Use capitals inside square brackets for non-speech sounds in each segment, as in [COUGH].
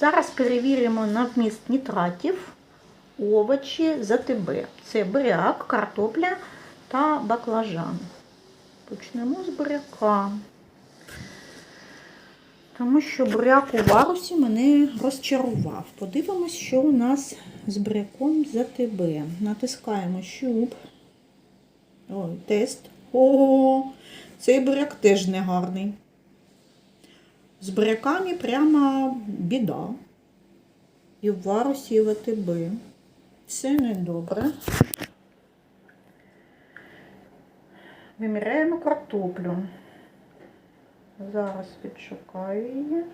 Зараз перевіримо на вміст нітратів овочі за ТБ. Це буряк, картопля та баклажан. Почнемо з буряка. Тому що буряк у варусі мене розчарував. Подивимось, що у нас з буряком за ТБ. Натискаємо щуп. Ой, тест. Ого, цей буряк теж не гарний. З буряками прямо біда. І в варусі, і в АТБ. Це недобре. Виміряємо картоплю. Зараз відшукаю її.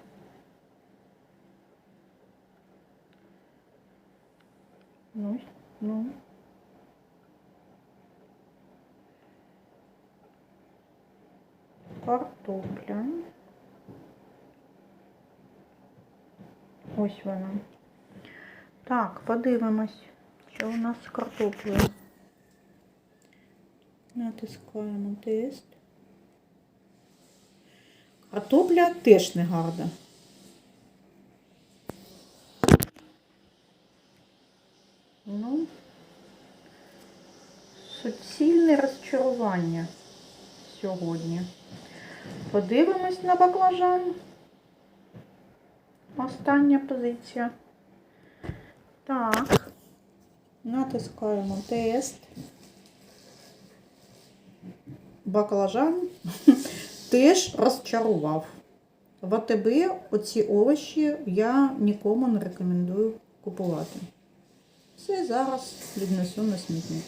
Ну, ну. Картопля. Ось вона. Так, подивимось, що у нас з картоплею. Натискаємо тест. Картопля теж не гарна. Ну, суцільне розчарування сьогодні. Подивимось на баклажан. Остання позиція. Так. Натискаємо тест. Баклажан [LAUGHS] теж розчарував. В АТБ оці овочі я нікому не рекомендую купувати. Все зараз віднесу на смітник.